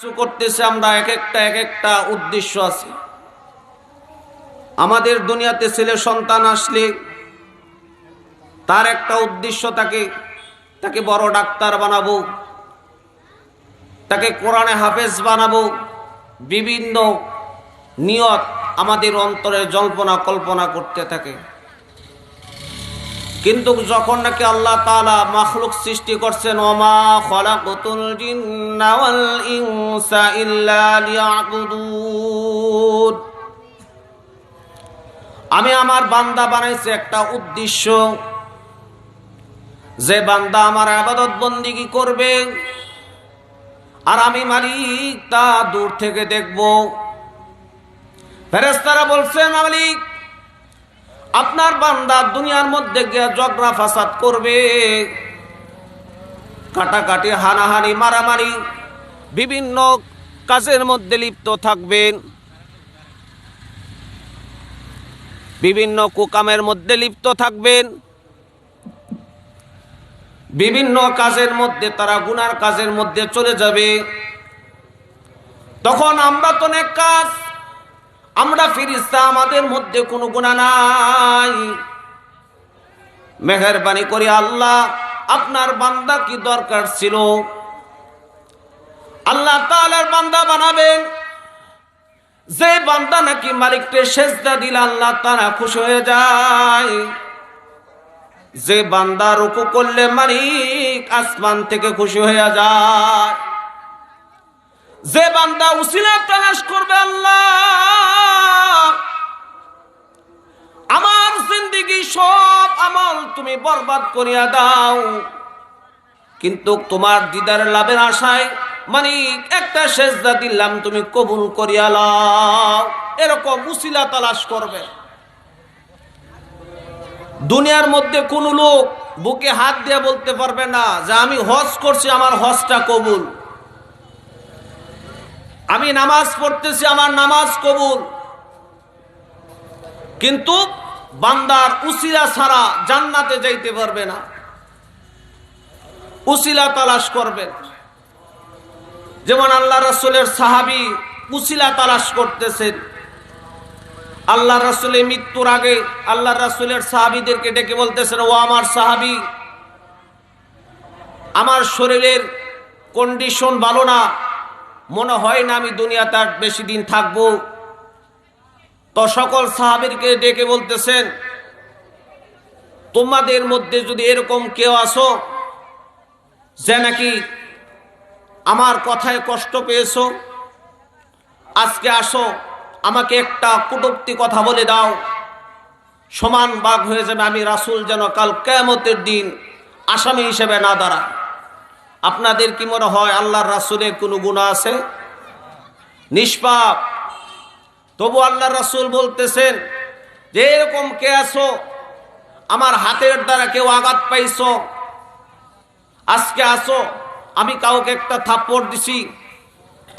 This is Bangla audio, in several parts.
কিছু করতেছে আমরা এক একটা এক একটা উদ্দেশ্য আছে। আমাদের দুনিয়াতে ছেলে সন্তান আসলে তার একটা উদ্দেশ্য তাকে তাকে বড় ডাক্তার বানাবো, তাকে কোরআনে হাফেজ বানাবো, বিভিন্ন নিয়ত আমাদের অন্তরে জল্পনা কল্পনা করতে থাকে। কিন্তু যখন নাকি আল্লাহ তাআলা মাখলুক সৃষ্টি করছেন, ওমা খলাকুতুল জিন্না ওয়াল ইনসা ইল্লা লিয়াবুদুন। আমি আমার বান্দা বানাইছি একটা উদ্দেশ্য। যে বান্দা আমার আবাদত বন্দিগি করবে, আর আমি মালিক তা দূর থেকে দেখব। ফেরেস্তারা বলছেন, মালিক আপনার বান্দা দুনিয়ার মধ্যে গিয়ে জগরা ফাসাদ করবে। কাটাকাটি, হানাহানি, মারামারি, বিভিন্ন কাজের মধ্যে লিপ্ত থাকবেন। বিভিন্ন কুকামের মধ্যে লিপ্ত থাকবেন। বিভিন্ন কাজের মধ্যে, তারা গুনার কাজের মধ্যে চলে যাবে। তখন আমরা তো অনেক কাজ। আমরা ফিরিস্তা, আমাদের মধ্যে কোনো গুণা নাই। মেহরবানি করে, আল্লাহ, আপনার বান্দা কি দরকার ছিল? আল্লাহ তাআলার বান্দা বানাবেন। যে বান্দা নাকি মালিককে সেজদা দিলে আল্লাহ তারা খুশি হয়ে যায়। যে বান্দা রুকু করলে মালিক আসমান থেকে খুশি হয়ে যায়। যে বান্দা উসিলা তালাশ করবে, আল্লাহ। আমার জিন্দিগি সব আমল তুমি বরবাদ করিয়া দাও। কিন্তু তোমার দিদার লাভের আশায় মানে একটা সেজদা দিলাম, তুমি কবুল করিয়া লাও এরকম উসিলা তালাশ করবে। দুনিয়ার মধ্যে কোন লোক বুকে হাত দিয়ে বলতে পারবে না যে আমি হজ করছি, আমার হজটা কবুল। আমি নামাজ পড়তেছি, আমার নামাজ কবুল। কিন্তু বান্দার উসিলা ছাড়া জান্নাতে যাইতে পারবে না। উসিলা তালাশ করবেন যেমন আল্লাহ রসুলের সাহাবি উসিলা তালাশ করতেছেন। আল্লাহ রসুলের মৃত্যুর আগে আল্লাহ রসুলের সাহাবিদেরকে ডেকে বলতেছেন, ও আমার সাহাবি, আমার শরীরের কন্ডিশন ভালো না মনে হয় না আমি দুনিয়াতে আর বেশি দিন থাকব। তো সকল সাহাবিরকে ডেকে বলতেছেন, তোমাদের মধ্যে যদি এরকম কেউ আসো, যে নাকি আমার কথায় কষ্ট পেয়েছ, আজকে আসো, আমাকে একটা কুটুক্তি কথা বলে দাও। সমান বাঘ হয়ে যাবে আমি রাসুল যেন কাল কেমতের দিন আসামি হিসেবে না দাঁড়া আপনাদের কি মনে হয় আল্লাহর রাসুলের কোনো গুণা আছে? নিষ্পাপ। তবু আল্লাহ রাসুল বলতেছেন, যে এরকম কে আসো আমার হাতের দ্বারা কেউ আঘাত পাইছ? আজকে আসো আমি কাউকে একটা থাপ্পড় দিছি।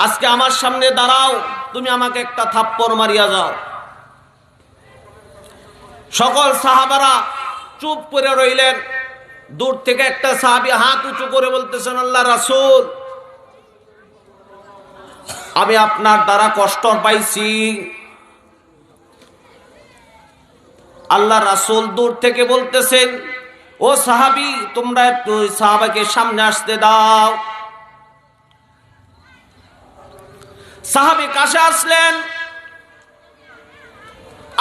আজকে আমার সামনে দাঁড়াও, তুমি আমাকে একটা থাপ্পড় মারিয়া যাও। সকল সাহাবারা চুপ করে রইলেন। দূর থেকে একটা সাহাবি হাত উঁচু করে বলতেছেন, আল্লাহ রাসুল, আমি আপনার দ্বারা কষ্ট পাইছি। আল্লাহ রাসুল দূর থেকে বলতেছেন, ও সাহাবি, তোমরা একটু সাহাবাকে সামনে আসতে দাও। সাহাবি কাছে আসলেন।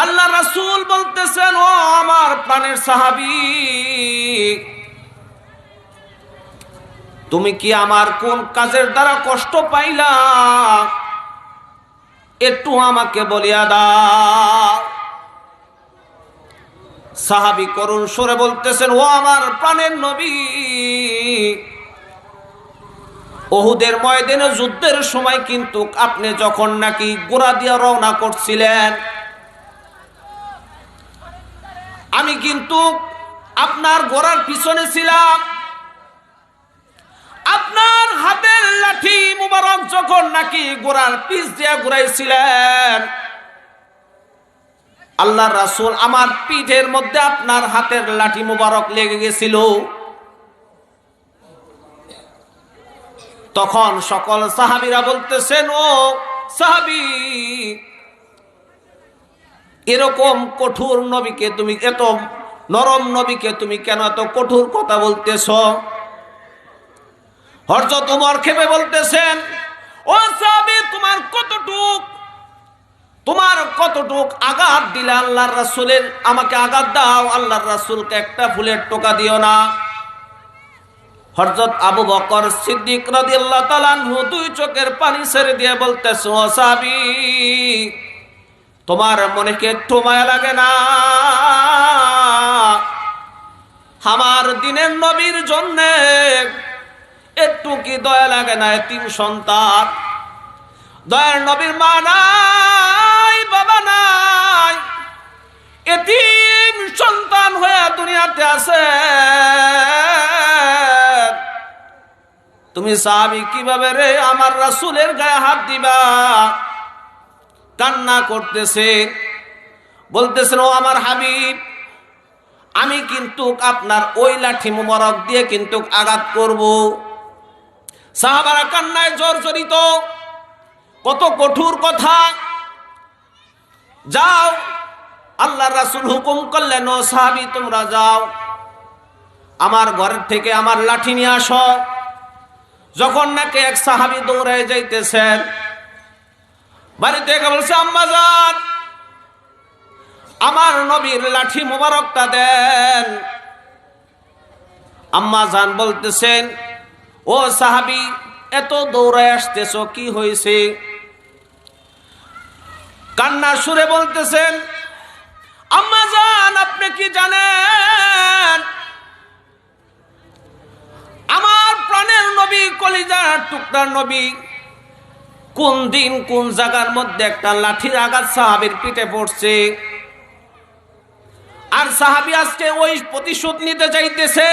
আল্লাহ রাসুল বলতেছেন, ও আমার প্রাণের সাহাবি তুমি কি আমার কোন কাজের দ্বারা কষ্ট পাইলা? একটু আমাকে বলিয়া দাও। সাহাবি করুণ সরে বলতেছেন, ও আমার প্রাণের নবী, ওহুদের ময়দানে যুদ্ধের সময় কিন্তু আপনি যখন নাকি গোড়া দিয়ে রওনা করছিলেন, আমি কিন্তু আপনার গোড়ার পিছনে ছিলাম। আপনার হাতের লাঠি মুবারক যখন নাকি গোড়ার পিস দিয়ে ঘুরাইছিলেন আল্লাহ রাসুল আমার পিঠের মধ্যে আপনার হাতের লাঠি মুবারক লেগে গেছিল। তখন সকল সাহাবিরা বলতেছেন, ও সাহাবি, এরকম কঠোর নবীকে তুমি, এত নরম নবীকে তুমি কেন এত কঠোর কথা বলতেছ? হরজত উমর খেপে বলতেছেন, ও সাহাবি, তোমার কতটুক তোমার কতটুক আঘাত দিলে আল্লাহর রাসূলের? আমাকে আঘাত দাও, আল্লাহর রাসূলকে একটা ফুলের টোকা দিও না। হরজত আবু বকর সিদ্দিক রাদিয়াল্লাহু তাআলা দুই চোখের পানি ছেড়ে দিয়ে বলতেছে, ও সাহাবী, তোমার মনে কি মায়া লাগে না? আমার দিনের নবীর জন্য একটু কি দয়া লাগে না তিন সন্তান? দয়ার নবীর মা নাই, বাবা নাই। এতিম সন্তান হয়ে দুনিয়াতে আছে। তুমি সাহাবি কীভাবে রে আমার রাসূলের গায়ে হাত দিবা? কান্না করতেছে বলতেছেন, ও আমার হাবিব, আমি কিন্তু আপনার ওই লাঠি মুবারক দিয়ে কিন্তু আঘাত করব। সাহাবারা কান্নায় জর্জরিত। কত কঠোর কথা। যাও আল্লাহ রাসুল হুকুম করলেন, ও সাহাবি, তোমরা যাও। আমার ঘরের থেকে আমার লাঠি নিয়ে আসো। যখন নাকি এক সাহাবি দৌড়ে যাইতেছেন, বাড়িতে বলছে, আম্মা যান, আমার নবীর লাঠি মোবারকটা দেন। আম্মা জান বলতেছেন ও সাহাবি, এত দৌড়ায় আসতেছ, কি হয়েছে? কান্না সুরে বলতেছেন, আম্মা আপনি কি জানেন? আমার প্রাণের নবী, কলিজার টুকরার নবী, কোন দিন, কোন জায়গার মধ্যে একটা লাঠির আঘাত সাহাবির পিঠে পড়ছে? আর সাহাবি আজকে ওই প্রতিশোধ নিতে চাইতেছে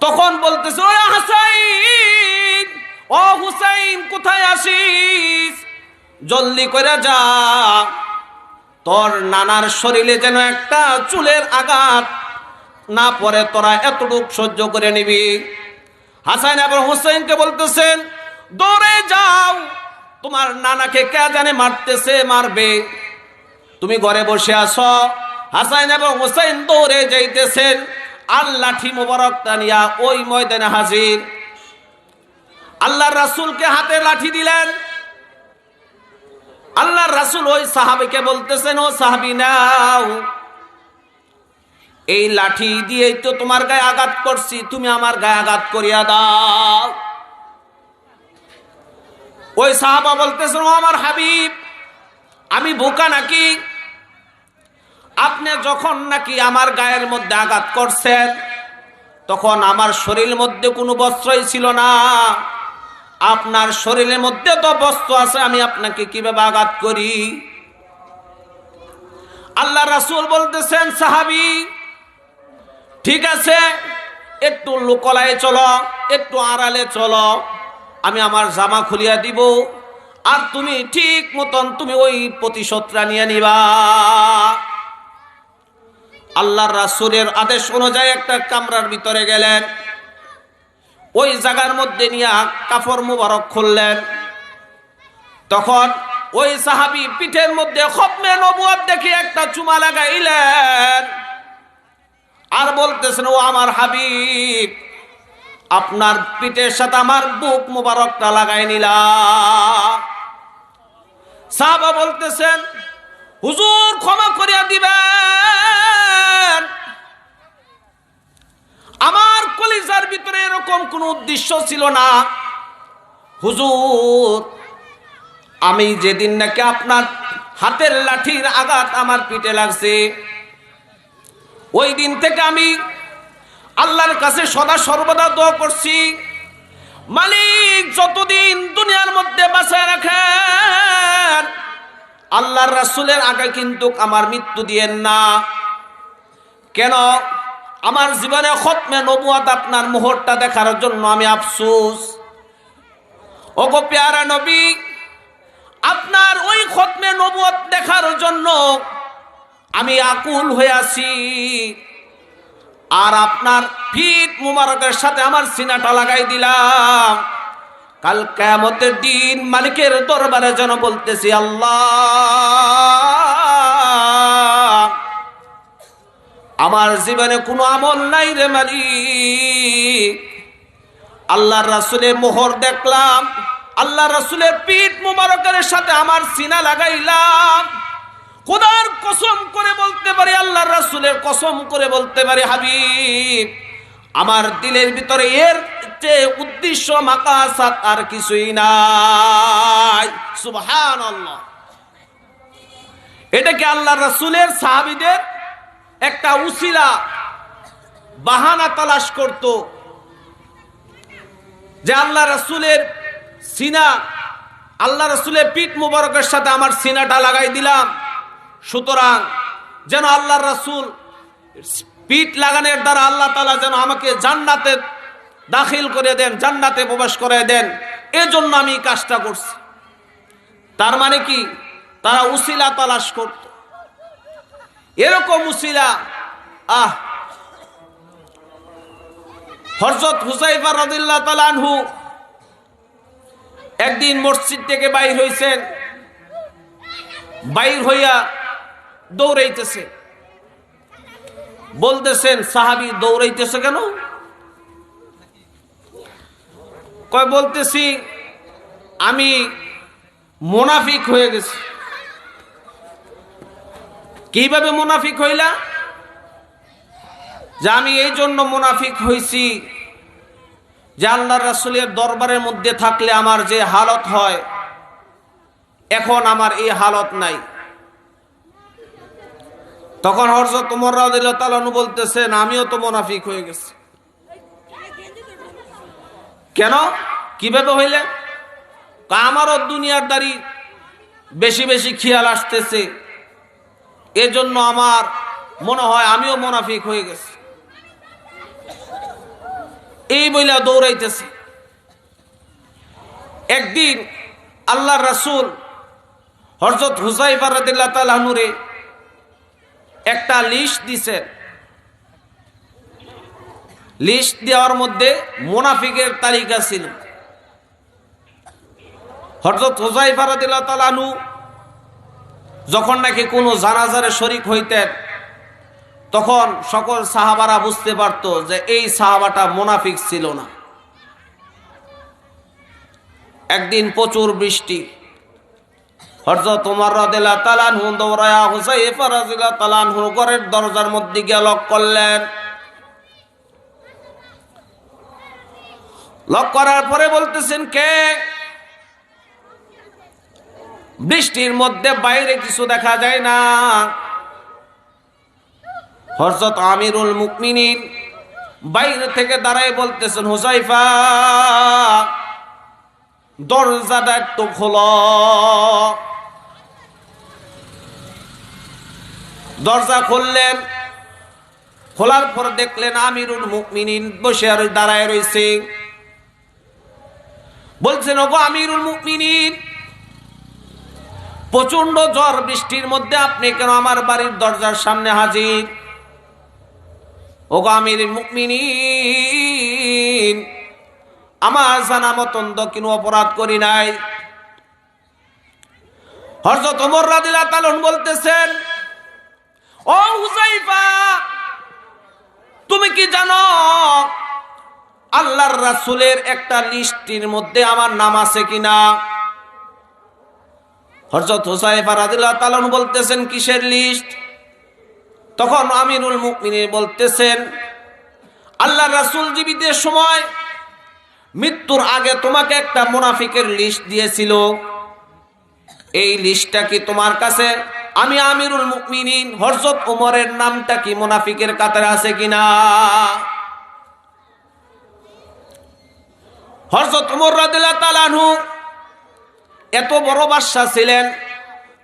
তখন বলতেছে ও হাসাইন, ও হুসাইন, কোথায় আসিস জলদি করে যা। তোর নানার শরীরে যেন একটা চুলের আঘাত না পরে তোরা এতটুক সহ্য করে নিবি। হাসান এবং হুসাইনকে বলতেছেন, দৌড়ে যাও, তোমার নানাকে কে জানে মারতেছে, মারবে। তুমি ঘরে বসে আছো। হাসাইন এবং হুসাইন দৌড়ে যাইতেছেন। আর লাঠি মোবারকটা নিয়া ওই ময়দানে হাজির। আল্লাহ রাসূলকে হাতে লাঠি দিলেন। আল্লাহ রাসূল ওই সাহাবিকে বলতেছেন, ও সাহাবি, নাও। এই লাঠি দিয়েই তো তোমার গায়ে আঘাত করছি, তুমি আমার গায়ে আঘাত করিয়া দাও। ওই সাহাবা বলতেছেন, ও আমার হাবিব, আমি বোকা নাকি? আপনি যখন নাকি আমার গায়ের মধ্যে আঘাত করছেন, তখন আমার শরীরের মধ্যে কোনো বস্ত্রই ছিল না। আপনার শরীরের মধ্যে তো বস্ত্র আছে, আমি আপনাকে কীভাবে আঘাত করি? আল্লাহ রাসূল বলতেছেন, সাহাবি, ঠিক আছে, একটু লোকলায় চলো, একটু আড়ালে চলো, আমি আমার জামা খুলিয়া দিব, আর তুমি ঠিক মতন তুমি ওই প্রতিশোধটা নিয়ে নিবা। আল্লাহর রাসূলের আদেশ অনুযায়ী একটা কামরার ভিতরে গেলেন। ওই জায়গার মধ্যে নিয়ে কাফর মুবারক খুললেন। তখন ওই সাহাবি পিঠের মধ্যে খতমে নবুয়াত দেখে একটা চুমা লাগাইলেন। আর বলতেছেন, ও আমার হাবিব, আপনার পিঠের সাথে আমার বুক মুবারকটা লাগাই নিলা। সাহাবা বলতেছেন হুজুর ক্ষমা করিয়া দিবেন। আমার কলিজার ভিতরে এরকম কোন উদ্দেশ্য ছিল না। হুজুর, আমি যেদিন নাকি আপনার হাতের লাঠির আঘাত আমার পিঠে লাগছে, ওই দিন থেকে আমি আল্লাহর কাছে সদা সর্বদা দোয়া করছি। মালিক যতদিন দুনিয়ার মধ্যে বাঁচায় রাখেন আল্লাহর রাসূলের আগে কিন্তু আমার মৃত্যু দিয়েন না। কেন? আমার জীবনে খতমে নবুয়াত আপনার মোহরটা দেখার জন্য আমি আফসুস। ও গো পেয়ারা নবী, আপনার ওই খতমে নবুয়াত দেখার জন্য আমি আকুল হয়ে আছি। আর আপনার ফিট মুবারকের সাথে আমার সিনাটা লাগাই দিলাম। কাল কেমতের দিন মালিকের দরবারে যেন বলতেছি, আল্লাহ, আমার জীবনে কোনো আমল নাই রে মালিক। আল্লাহর রাসুলের মোহর দেখলাম আল্লাহ রাসুলের পিঠ মুবারকের সাথে আমার সিনা লাগাইলাম। খোদার কসম করে বলতে পারি, আল্লাহর রাসুলের কসম করে বলতে পারি, হাবিব, আমার দিলের ভিতরে এর চেয়ে উদ্দেশ্য মাকাসাত আর কিছুই নাই। সুবহান আল্লাহ এটা কি আল্লাহ রাসুলের সাহাবিদের একটা উসিলা, বাহানা তালাশ করত যে আল্লাহ রাসুলের সিনা, আল্লাহ রাসুলের পিঠ মুবারকের সাথে আমার সিনাটা লাগাই দিলাম। সুতরাং যেন আল্লাহ রাসুল পিঠ লাগানোর দ্বারা আল্লাহ তালা যেন আমাকে জান্নাতে দাখিল করে দেন, জান্নাতে প্রবেশ করে দেন। এজন্য আমি কাজটা করছি। তার মানে কি? তারা উসিলা তালাশ করত। এরকম উসিলা, আহ! হরজত হুসাইফা রদিল্লা তালানহু একদিন মসজিদ থেকে বাইর হইছেন। বাইর হইয়া দৌড়াইতেছে। বলতেছেন, সাহাবি, দৌড়াইতেছে কেন? কয়, বলতেছি, আমি মোনাফিক হয়ে গেছি। কীভাবে মোনাফিক হইলা? যে আমি এই জন্য মোনাফিক হইছি যে আল্লাহ রাসুলের দরবারের মধ্যে থাকলে আমার যে হালত হয়, এখন আমার এই হালত নাই। তখন হরজত উমর রাদিল্লাহু বলতেছেন, আমিও তো মোনাফিক হয়ে গেছি। কেন? কীভাবে হইলেন আমারও দুনিয়ার দাড়ি বেশি বেশি খেয়াল আসতেছে। এজন্য আমার মনে হয় আমিও মোনাফিক হয়ে গেছি। এই বইলা দৌড়াইতেছে। একদিন আল্লাহ রাসুল হরজত হুসাইফা রাদিল্লাহ তালাহুরে একটা লিস্ট দিছেন। লিস্ট দেওয়ার মধ্যে মোনাফিকের তালিকা ছিল। হরজত রাদিল্লাহ তালানু যখন নাকি কোনো জানাজারে শরিক হইতেন, তখন সকল সাহাবারা বুঝতে পারত যে এই সাহাবাটা মোনাফিক ছিল না। একদিন প্রচুর বৃষ্টি। হরজত তোমার রাদিল্লাহ তালানহু দৌড়ায়া হুসাইফা ঘরের দরজার মধ্যে গিয়ে লক করলেন। লক করার পরে বলতেছেন কে? বৃষ্টির মধ্যে বাইরে কিছু দেখা যায় না। হরজত আমিরুল মুকমিনিন বাইরে থেকে দাঁড়ায় বলতেছেন হুসাইফা দরজাটা একটু খোল। দরজা খুললেন। খোলার পর দেখলেন আমিরুল মুকমিনিন বসে আর দাঁড়ায় রয়েছে। বলছেন, ওগো আমিরুল মুকমিনিন প্রচণ্ড ঝড় বৃষ্টির মধ্যে আপনি কেন আমার বাড়ির দরজার সামনে হাজির? ওগো আমির মুকমিনিন আমার জানা মতন দক্ষিণ অপরাধ করি নাই। হরজত ওমর রাদিলা তালন বলতেছেন, ও হুসাইফা তুমি কি জানো আল্লাহর রাসুলের একটা লিস্টির মধ্যে আমার নাম আছে কিনা? হরজত হুসাইফা রাদিল্লাহ তালন বলতেছেন, কিসের লিস্ট? তখন আমিরুল মুকমিনী বলতেছেন আল্লাহ রাসুল জীবিতের সময় মৃত্যুর আগে তোমাকে একটা মুনাফিকের লিস্ট দিয়েছিল। এই লিস্টটা কি তোমার কাছে? আমি আমিরুল মুকমিনিন হরজত উমরের নামটা কি মুনাফিকের কাতারে আছে কিনা? এত বড় বাদশা ছিলেন,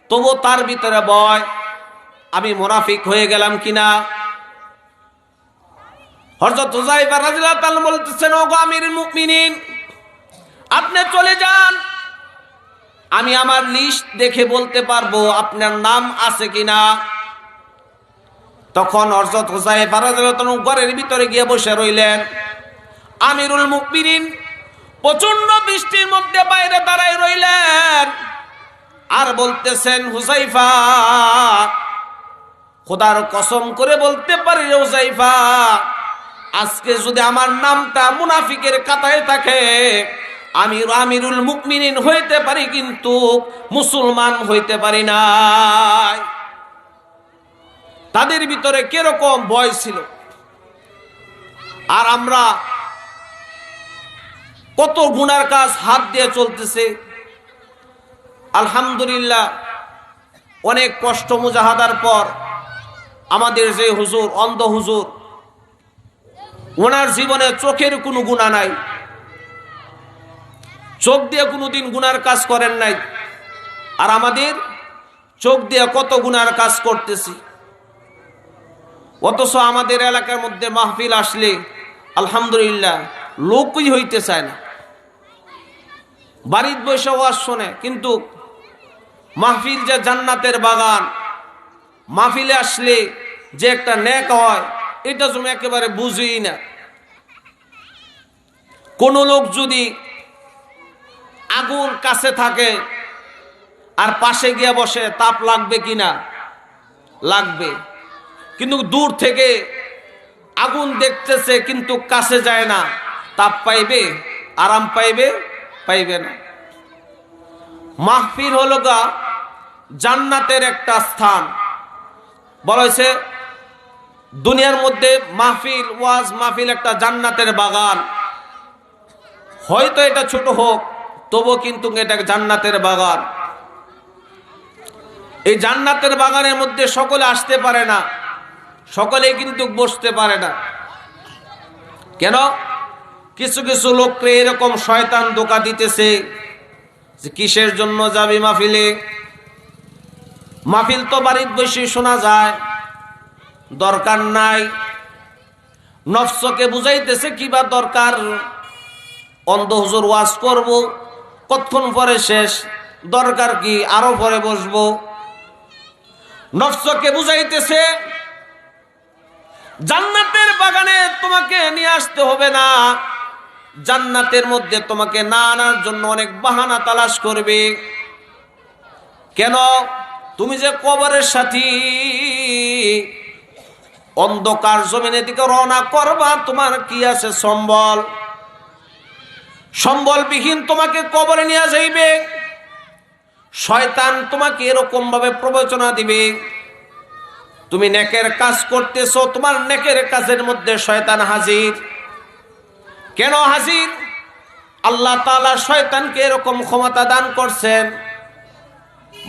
তবু তার ভিতরে বয় আমি মোনাফিক হয়ে গেলাম কিনা? হরজত তাআলা বলতেছেন, ওগো আমিরুল মুমিনিন, আপনি চলে যান। আমি আমার লিস্ট দেখে বলতে পারব আপনার নাম আছে কিনা? তখন হরজত হুজাইফা তাআলা ঘরের ভিতরে গিয়ে বসে রইলেন। আমিরুল মুকমিনিন প্রচণ্ড বৃষ্টির মধ্যে বাইরে দাঁড়ায় রইলেন। আর বলতেছেন হুসাইফা খোদার কসম করে বলতে পারি হুসাইফা আজকে যদি আমার নামটা মুনাফিকের কাতায় থাকে, আমি আমিরুল মুকমিনিন হইতে পারি কিন্তু মুসলমান হইতে পারি না তাদের ভিতরে কীরকম ভয় ছিল। আর আমরা কত গুনার কাজ হাত দিয়ে চলতেছে। আলহামদুলিল্লাহ, অনেক কষ্ট মুজাহাদার পর আমাদের যে হুজুর, অন্ধ হুজুর, ওনার জীবনে চোখের কোনো গুণা নাই। চোখ দিয়ে কোনোদিন গুনার কাজ করেন নাই। আর আমাদের চোখ দিয়ে কত গুনার কাজ করতেছি। অথচ আমাদের এলাকার মধ্যে মাহফিল আসলে, আলহামদুলিল্লাহ, লোকই হইতে চায় না। বাড়ির বসে ওয়াজ শোনে, কিন্তু মাহফিল যে জান্নাতের বাগান, মাহফিলে আসলে যে একটা নেক হয়, এটা তুমি একেবারে বুঝি না। কোন লোক যদি আগুন কাছে থাকে আর পাশে গিয়ে বসে, তাপ লাগবে কিনা লাগবে। কিন্তু দূর থেকে আগুন দেখতেছে, কিন্তু কাছে যায় না, তাপ পাইবে, আরাম পাইবে পাইবে না। মাহফিল হলো গা জান্নাতের একটা স্থান। বলা হয়েছে, দুনিয়ার মধ্যে মাহফিল, ওয়াজ মাহফিল একটা জান্নাতের বাগান। হয়তো এটা ছোট হোক তবু কিন্তু এটা জান্নাতের বাগান। এই জান্নাতের বাগানের মধ্যে সকলে আসতে পারে না সকলে কিন্তু বসতে পারে না। কেন? কিছু কিছু লোককে এরকম শয়তান দোকা দিতেছে যে কিসের জন্য যাবি মাহফিলে? মাহফিল তো বাড়ির বসে শোনা যায়, দরকার নাই। নফসকে বুঝাইতেছে কিবা দরকার? অন্ধ হুজুর ওয়াজ করব, কতক্ষণ পরে শেষ? দরকার কি? আরও পরে বসবো। নফসকে বুঝাইতেছে, জান্নাতের বাগানে তোমাকে নিয়ে আসতে হবে না। জান্নাতের মধ্যে তোমাকে না আনার জন্য অনেক বাহানা তালাশ করবে। কেন? তুমি যে কবরের সাথী, অন্ধকার জমিনে দিকে রওনা করবা, তোমার কি আছে সম্বল? সম্বলবিহীন তোমাকে কবরে নিয়ে যাইবে। শয়তান তোমাকে এরকম ভাবে প্রবচনা দিবে। তুমি নেকের কাজ করতেছো, তোমার নেকের কাজের মধ্যে শয়তান হাজির। কেন হাজির? আল্লাহ তালা শয়তানকে এরকম ক্ষমতা দান করছেন।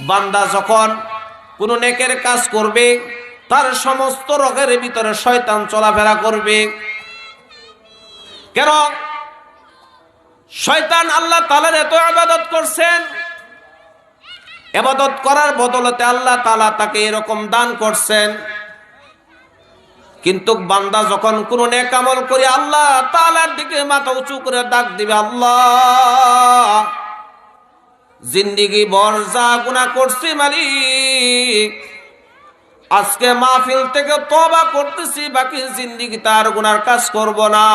বান্দা যখন কোন নেকের কাজ করবে, তার সমস্ত রোগের ভিতরে শয়তান চলাফেরা করবে। কেন? শয়তান আল্লাহ তালার এত আবাদত করছেন। এবাদত করার বদলতে আল্লাহ তালা তাকে এরকম দান করছেন। কিন্তু বান্দা যখন কোন নেকামল করে আল্লাহ তালার দিকে মাথা উঁচু করে ডাক দিবে, আল্লাহ, জিন্দিগি বর যা গুণা করছি মালিক, আজকে মাহফিল থেকে তবা করতেছি, বাকি জিন্দিগি তার গুনার কাজ করব না।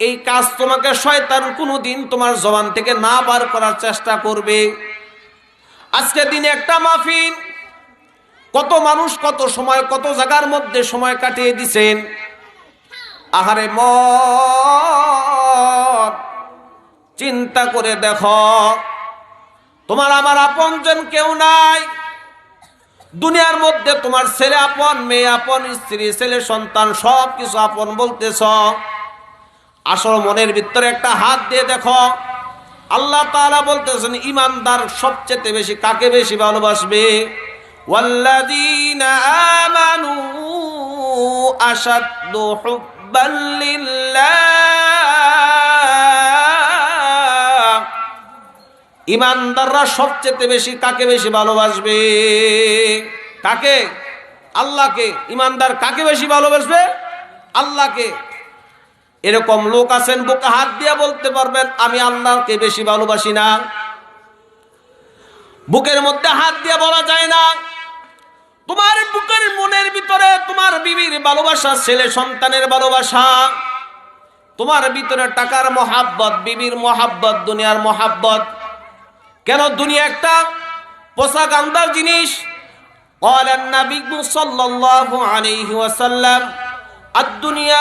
এই কাজ তোমাকে শয়তান কোনো দিন তোমার জবান থেকে না বার করার চেষ্টা করবে। আজকে দিনে একটা মাহফিল কত মানুষ কত সময়, কত জায়গার মধ্যে সময় কাটিয়ে দিছেন? আহারে ম চিন্তা করে দেখো, তোমার আমার আপন আপনজন কেউ নাই। দুনিয়ার মধ্যে তোমার ছেলে আপন, মেয়ে আপন, স্ত্রী, ছেলে সন্তান, সব কিছু আপন বলতেছ। আসল মনের ভিতরে একটা হাত দিয়ে দেখো। আল্লাহ তাআলা বলতেছেন, ইমানদার সবচেয়ে বেশি কাকে বেশি ভালোবাসবে? ওয়াল্লাযীনা আমানু আশাদ্দু হুব্বান লিল্লাহ ইমানদাররা সবচেয়ে বেশি কাকে বেশি ভালোবাসবে? কাকে? আল্লাহকে। ইমানদার কাকে বেশি ভালোবাসবে? আল্লাহকে। এরকম লোক আছেন, বুকে হাত দিয়ে বলতে পারবেন, আমি আল্লাহকে বেশি ভালোবাসি না। বুকের মধ্যে হাত দিয়ে বলা যায় না। তোমার বুকের মনের ভিতরে তোমার বিবির ভালোবাসা, ছেলে সন্তানের ভালোবাসা, তোমার ভিতরে টাকার মহাব্বত, বিবির মহাব্বত, দুনিয়ার মহাব্বত। কেন দুনিয়া একটা পোশাক আন্দার জিনিস? ওয়াসাল্লাম আদ-দুনিয়া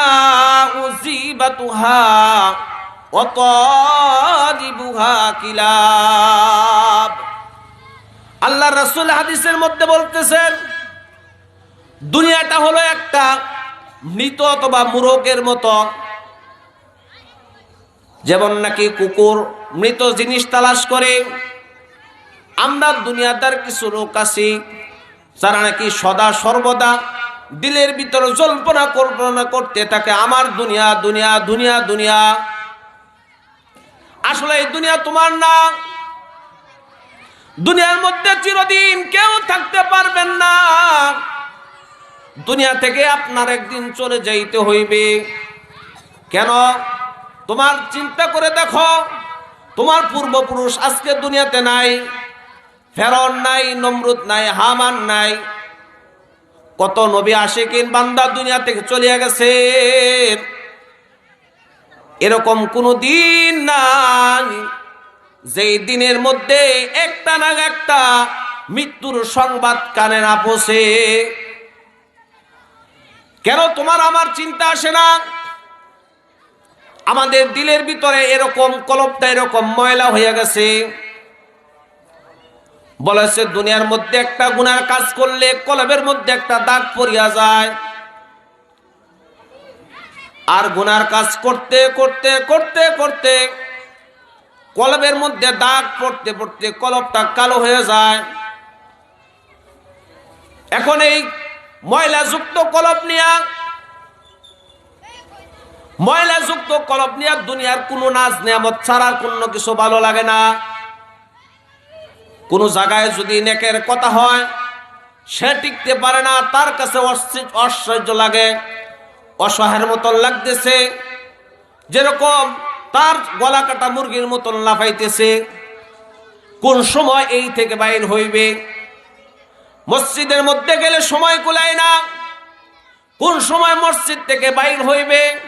আল্লাহ রসুল হাদিসের মধ্যে বলতেছেন দুনিয়াটা হলো একটা মৃত অথবা মুরগের মতো। যেমন নাকি কুকুর মৃত জিনিস তালাশ করে। আমরা দুনিয়াদার কিছু লোক আছি, যারা নাকি সদা সর্বদা দিলের ভিতরে জল্পনা কল্পনা করতে থাকে, আমার দুনিয়া দুনিয়া দুনিয়া দুনিয়া। আসলে এই দুনিয়া তোমার না। দুনিয়ার মধ্যে চিরদিন কেউ থাকতে পারবেন না। দুনিয়া থেকে আপনার একদিন চলে যাইতে হইবে। কেন? তোমার চিন্তা করে দেখো, তোমার পূর্বপুরুষ আজকে দুনিয়াতে নাই, ফেরন নাই, নমরুদ নাই, হামান নাই। কত নবী আশিকিন বান্দা দুনিয়া থেকে চলিয়া গেছে। এরকম কোনো দিন নাই, যেই দিনের মধ্যে একটা না একটা মৃত্যুর সংবাদ কানে না পৌঁছে। কেন তোমার আমার চিন্তা আসে না? আমাদের দিলের ভিতরে এরকম কলপটা এরকম ময়লা হয়ে গেছে। বলেছে, দুনিয়ার মধ্যে একটা গুনার কাজ করলে কলবের মধ্যে একটা দাগ পড়িয়া যায়। আর গুনার কাজ করতে করতে করতে করতে কলবের মধ্যে দাগ পড়তে পড়তে কলবটা কালো হয়ে যায়। এখন এই ময়লাযুক্ত কলব নিয়া, ময়লাযুক্ত কলব নিয়া দুনিয়ার কোনো নাচ নিয়ামত ছাড়ার কোনো কিছু ভালো লাগে না। কোন জায়গায় যদি নেকের কথা হয়, সে টিকতে পারে না, তার কাছে আশ্চর্য লাগে, অসহায়ের মতন লাগতেছে। যেরকম তার গলা কাটা মুরগির মতন লাফাইতেছে। কোন সময় এই থেকে বাইর হইবে? মসজিদের মধ্যে গেলে সময় কুলায় না। কোন সময় মসজিদ থেকে বাইর হইবে?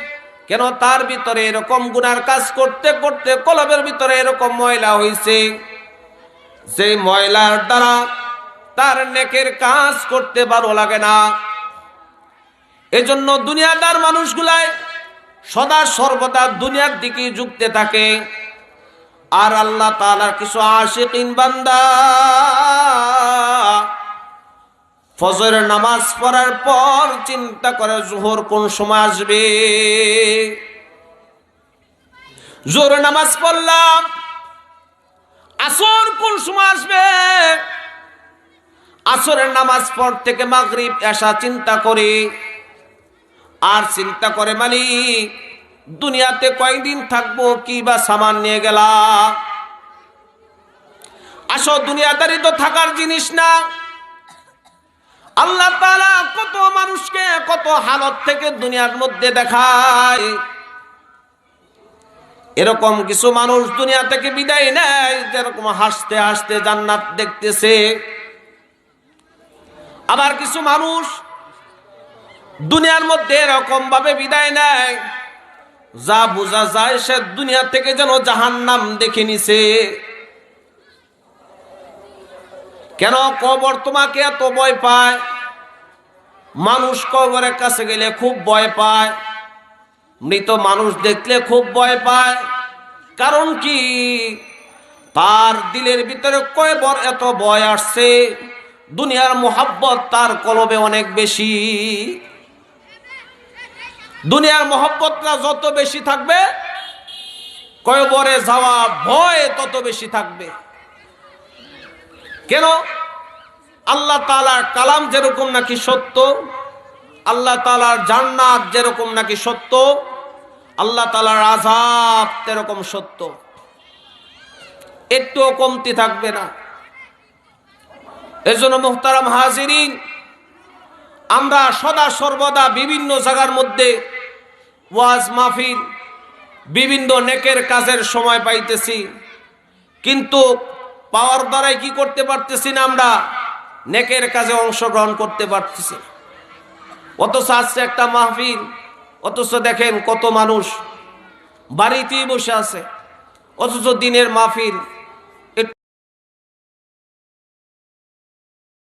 কেন তার ভিতরে এরকম গুনার কাজ করতে করতে কলবের ভিতরে এরকম ময়লা হইছে? যে ময়লার দ্বারা তার নেকের কাজ করতে ভালো লাগে না। এজন্য দুনিয়াদার মানুষগুলাই সদা সর্বদা দুনিয়ার দিকে যুক্তে থাকে। আর আল্লাহ তালার কিছু আশিকিন বান্দা ফজরের নামাজ পড়ার পর চিন্তা করে জোহর কোন সময় আসবে? জোর নামাজ পড়লাম, আসর কোন সময় আসবে? আসরের নামাজ পর থেকে মাগরিব এসা চিন্তা করে, আর চিন্তা করে মালিক দুনিয়াতে কয়েকদিন থাকব, কি বা সামান নিয়ে গেলা? আসো, দুনিয়াদারি তো থাকার জিনিস না। আল্লাহ তালা কত মানুষকে কত হালত থেকে দুনিয়ার মধ্যে দেখায়। এরকম কিছু মানুষ দুনিয়া থেকে বিদায় নেয়, যেরকম হাসতে হাসতে জান্নাত দেখতেছে। আবার কিছু মানুষ দুনিয়ার মধ্যে এরকম ভাবে বিদায় নেয়, যা বোঝা যায় সে দুনিয়া থেকে যেন জাহান নাম দেখে নিছে। কেন কবর তোমাকে এত ভয় পায়? মানুষ কবরের কাছে গেলে খুব ভয় পায়। মৃত মানুষ দেখলে খুব ভয় পায়। কারণ কি? তার দিলের ভিতরে কয়বার এত ভয় আসছে। দুনিয়ার মোহাব্বত তার কলবে অনেক বেশি। দুনিয়ার মোহাব্বতটা যত বেশি থাকবে কয়বরে যাওয়া ভয় তত বেশি থাকবে। কেন? আল্লাহ তালার কালাম যেরকম নাকি সত্য, আল্লাহ তালার জান্নাত যেরকম নাকি সত্য, আল্লাহ তালার আজাব তেরকম সত্য। একটুও কমতি থাকবে না। এজন্য মোহতারাম হাজিরিন, আমরা সদা সর্বদা বিভিন্ন জায়গার মধ্যে ওয়াজ মাহফিল, বিভিন্ন নেকের কাজের সময় পাইতেছি। কিন্তু পাওয়ার দ্বারাই কি করতে পারতেছি না আমরা? নেকের কাজে অংশগ্রহণ করতে পারতেছি অথচ আসছে একটা মাহফিল, অথচ দেখেন কত মানুষ বাড়িতেই বসে আছে, অথচ দিনের মাহফিল